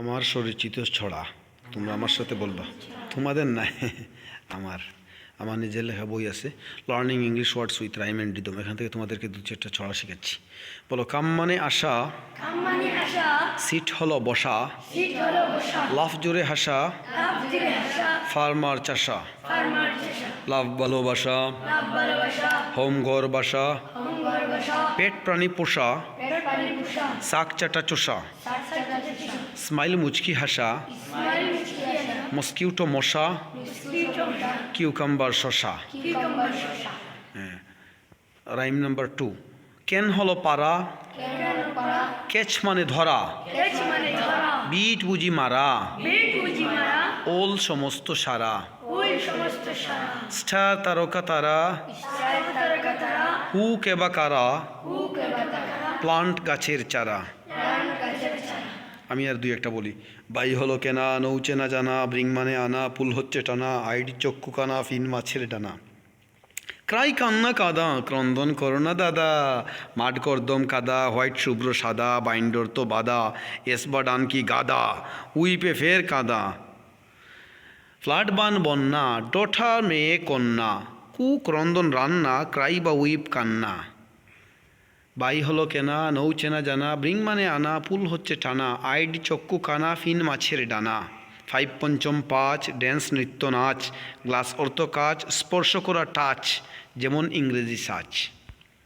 আমার সরিচিত ছড়া তোমরা আমার সাথে বলবা। তোমাদের না আমার আমার নিজের লেখা বই আছে learning English words with rhyme and rhythm এখান থেকে তোমাদেরকে দু চারটা ছড়া শিখাচ্ছি। বলো কাম মানে আশা কাম্মানি আশা সিট হলো বসা লাফ জোরে হাসা ফার্মার চাষা লাভ ভালোবাসা হোম ঘর বাসা পেট প্রাণী পোষা শাক চাটা চেষা। স্মাইল মুচকি হাসা। মস্কিউটো মশা। কিউকাম্বার শশা। শশা রাইম নাম্বার টু। কেন হলো পারা? মানে কেচ মানে ধরা। বিট বুঝি মারা। ওল সমস্ত সারা। স্টার তারকা তারা। হু কেবা কারা? প্লান্ট গাছের চারা। আমি আর দুই একটা বলি। বাই হলো কেনা, নৌচে না জানা, ব্রিং মানে আনা, পুল হচ্ছে টানা, আইডি চক্ষু কানা, ফিন মাছের ডানা। ক্রাই কান্না কাদা, ক্রন্দন করো না দাদা। মাঠ করদম কাদা, হোয়াইট শুভ্র সাদা, বাইন্ডর তো বাদা, এস বা ডান কি গাদা, উইপে ফের কাদা। ফ্লাড বান বন্যা, ডোঠা মেয়ে কন্যা, কু ক্রন্দন রান্না, ক্রাই বা উইপ কান্না। বাই হলো কেনা, নৌ চেনা জানা, ব্রিং মানে আনা, পুল হচ্ছে টানা, আইড চক্কু কানা, ফিন মাছের ডানা। ফাইভ পঞ্চম পাঁচ, ড্যান্স, নৃত্য, নাচ। গ্লাস অর্থ কাজ, স্পর্শ করা, টাচ, যেমন ইংরেজি সাচ।